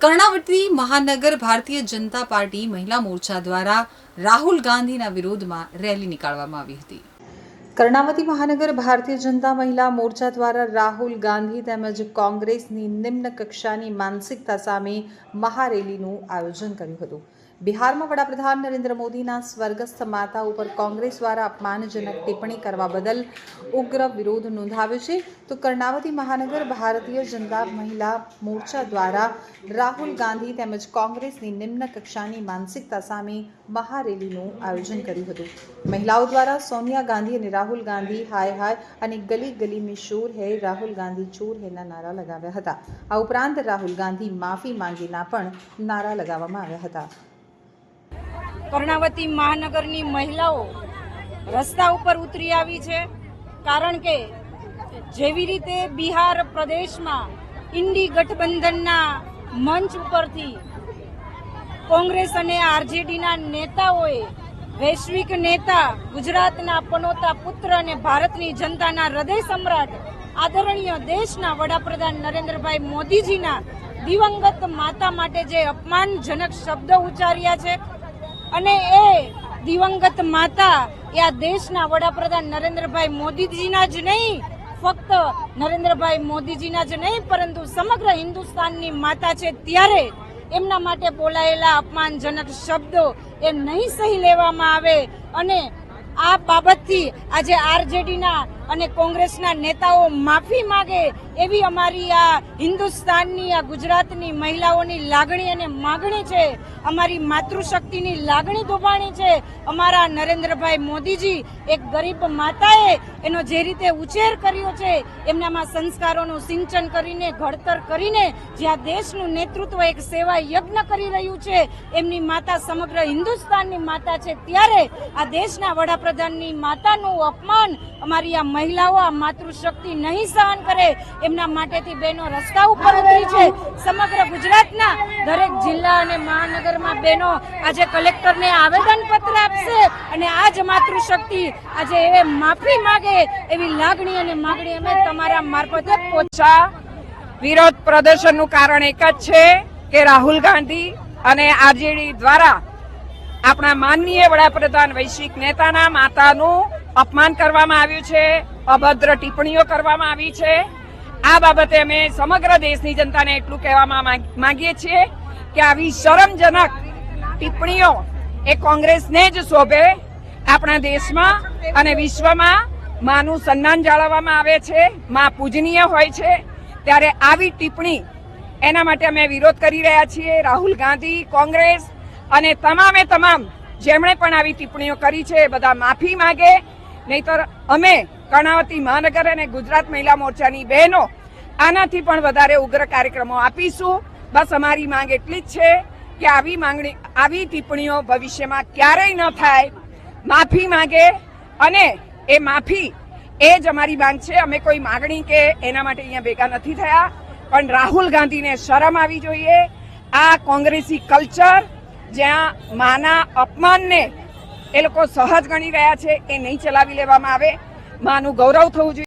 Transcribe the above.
કર્ણાવતી મહાનગર ભારતીય જનતા પાર્ટી મહિલા મોરચા દ્વારા રાહુલ ગાંધીના વિરોધમાં રેલી નીકાળવામાં આવી હતી. કર્ણાવતી મહાનગર ભારતીય જનતા મહિલા મોરચા દ્વારા રાહુલ ગાંધી તેમજ કોંગ્રેસની નિમ્ન કક્ષાની માનસિકતા સામે મહારેલીનું આયોજન કર્યું હતું. બિહારમાં વડાપ્રધાન નરેન્દ્ર મોદીના સ્વર્ગસ્થ માતા ઉપર કોંગ્રેસ દ્વારા અપમાનજનક ટિપ્પણી કરવા બદલ ઉગ્ર વિરોધ નોંધાવ્યો છે. તો કર્ણાવતી મહાનગર ભારતીય જનતા મહિલા મોરચા દ્વારા રાહુલ ગાંધી તેમજ કોંગ્રેસની નિમ્ન કક્ષાની માનસિકતા સામે મહારેલીનું આયોજન કર્યું હતું. મહિલાઓ દ્વારા સોનિયા ગાંધી અને રાહુલ ગાંધી, હાય હાય, અને ગલી ગલી શોર હૈ, રાહુલ ગાંધી ચોર હૈના નારા લગાવ્યા હતા. આ ઉપરાંત રાહુલ ગાંધી માફી માંગીના પણ નારા લગાવવામાં આવ્યા હતા. કર્ણાવતી મહાનગરની મહિલાઓ રસ્તા ઉપર ઉતરી આવી છે કારણ કે જેવી રીતે બિહાર પ્રદેશમાં ઇન્ડી ગઠબંધનના મંચ ઉપરથી કોંગ્રેસ અને આરજેડીના નેતાઓએ વૈશ્વિક નેતા, ગુજરાતના પનોતા પુત્ર અને ભારતની જનતાના હૃદય સમ્રાટ, આદરણીય દેશના વડાપ્રધાન નરેન્દ્રભાઈ મોદીજીના દિવંગત માતા માટે જે અપમાનજનક શબ્દો ઉચ્ચાર્યા છે અને એ દિવંગત માતા એ આ દેશના વડાપ્રધાન નરેન્દ્રભાઈ મોદીજીના જ નહીં, ફક્ત નરેન્દ્રભાઈ મોદીજીના જ નહીં, પરંતુ સમગ્ર હિન્દુસ્તાનની માતા છે ત્યારે એમના માટે બોલાયેલા અપમાનજનક શબ્દો એ નહીં સહી લેવામાં આવે. અને આ બાબતથી આજે આરજેડીના અને કોંગ્રેસના નેતાઓ માફી માગે એવી અમારી આ હિન્દુસ્તાનની, આ ગુજરાતની મહિલાઓની લાગણી અને માગણી છે. અમારી માતૃશક્તિની લાગણી દુભાણી છે. અમારા નરેન્દ્રભાઈ મોદીજી એક ગરીબ માતાએ એનો જે રીતે ઉછેર કર્યો છે, એમનામાં સંસ્કારોનું સિંચન કરીને, ઘડતર કરીને જ્યાં દેશનું નેતૃત્વ એક સેવા યજ્ઞ કરી રહ્યું છે, એમની માતા સમગ્ર હિન્દુસ્તાનની માતા છે. ત્યારે આ દેશના વડાપ્રધાનની માતાનું અપમાન અમારી આ મહિલાઓ આ માતૃશક્તિ નહીં સહન કરે, એમના માટેથી બહેનો રસ્તા ઉપર ઉતરી છે. સમગ્ર ગુજરાતના દરેક જિલ્લા અને મહાનગરમાં બહેનો આજે કલેક્ટરને આવેદન પત્ર આપશે અને આ જ માતૃશક્તિ આજે એ માફી માગે એવી લાગણી અને માગણી અમે તમારા મારફતે પહોંચા. વિરોધ પ્રદર્શનનું કારણ એક જ છે કે રાહુલ ગાંધી અને આરજેડી દ્વારા આપણા માનનીય વડાપ્રધાન વૈશ્વિક નેતાના માતાનું અપમાન કરવામાં આવ્યું છે, અભદ્ર ટિપ્પણીઓ કરવામાં આવી છે. આ બાબતે અમે સમગ્ર દેશની જનતાને એટલું કહેવામાં માંગીએ છીએ કે આવી શરમજનક ટિપ્પણીઓ એ કોંગ્રેસને જ શોભે, આપણા દેશમાં અને વિશ્વમાં માનું સન્માન જાળવવામાં આવે છે, માં પૂજનીય હોય છે. ત્યારે આવી ટિપ્પણી એના માટે અમે વિરોધ કરી રહ્યા છીએ. રાહુલ ગાંધી, કોંગ્રેસ અને તમામે તમામ જેમણે પણ આવી ટિપ્પણીઓ કરી છે બધા માફી માંગે. નહીતર અમે કર્ણાવતી મહાનગર અને ગુજરાત મહિલા મોરચાની બહેનો આનાથી પણ વધારે ઉગ્ર કાર્યક્રમો આપીશું. બસ અમારી માંગ એટલી જ છે કે આવી માંગણી, આવી ટિપ્પણીઓ ભવિષ્યમાં ક્યારેય ન થાય. માફી માંગે અને એ માફી એ જ અમારી માંગ છે. અમે કોઈ માગણી કે એના માટે અહીંયા ભેગા નથી થયા. પણ રાહુલ ગાંધીને શરમ આવી જોઈએ. આ કોંગ્રેસી કલ્ચર જ્યાં માના અપમાનને એ લોકો સહજ ગણી રહ્યા છે એ નહીં ચલાવી લેવામાં આવે? માનું ગૌરવ થવું જોઈએ.